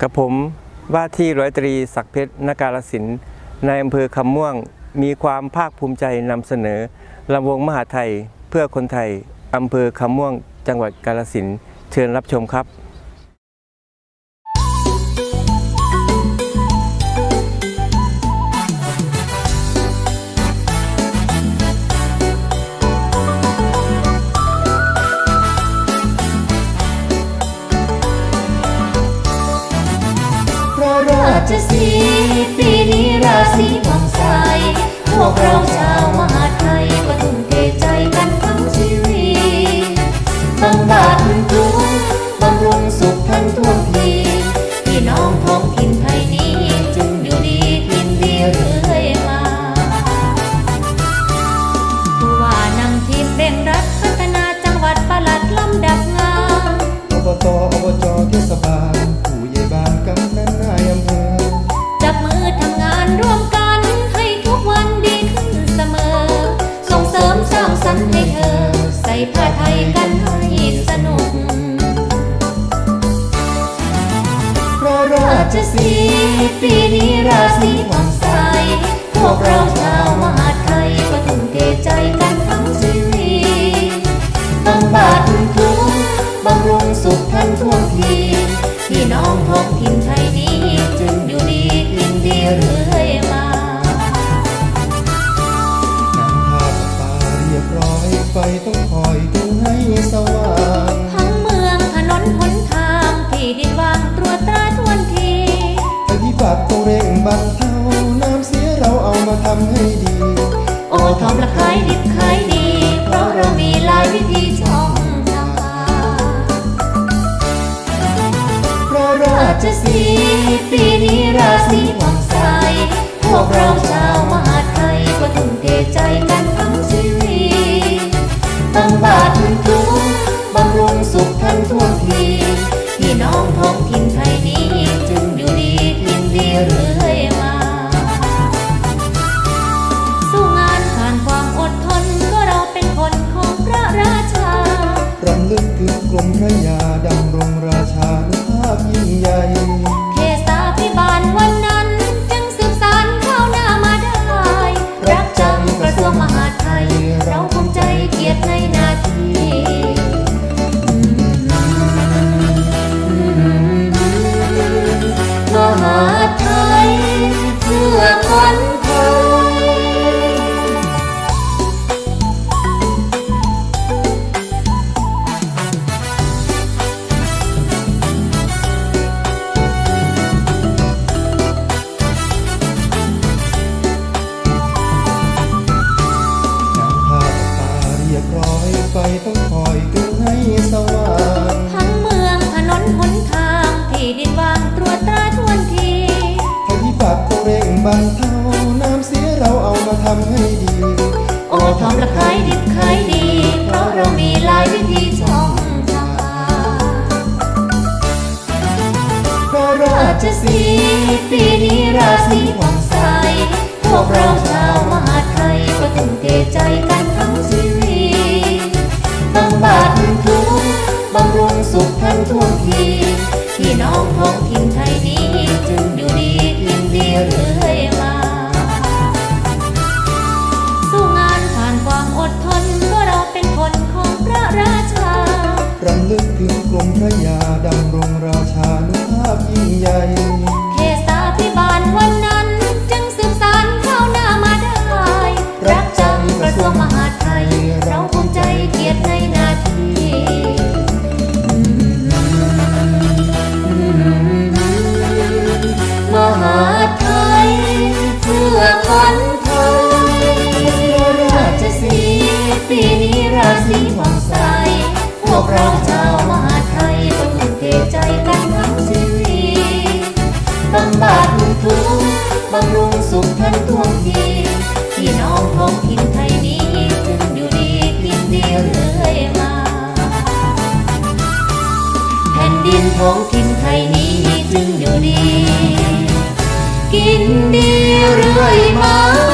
กับผมว่าที่ร้อยตรีศักเพชรนาการศิลป์ในอำเภอคำม่วง มีความภาคภูมิใจนำเสนอลำวงมหาไทยเพื่อคนไทยอำเภอคำม่วง จังหวัดกาลสินเชิญรับชมครับุขทั้งทุกทีพี่น้องพ จะสีปีนี้ราศีหวังใสพวกเรา น้องพ้องถิ่นไทยนี้จึงอยู่ดีกินดีเรื่อยมา สู้งานผ่านความอดทนก็เราเป็นคนของพระราชารำลึกถึงกรมพระยาดำ บันเทาน้ำเสียเราเอามาทำให้ดี โอ้ทำละขายดิบขายดี เพราะเรามีหลายวิธีช่องทางรารจะสีปีนี้ราศีผ่องใส พวกเราชาวมหาไทยก็ถึงเทใจกัน ใหญ่ ผ่นดินของทินไทยนี้จึงอยู่ดี กินดีเรื่อยมา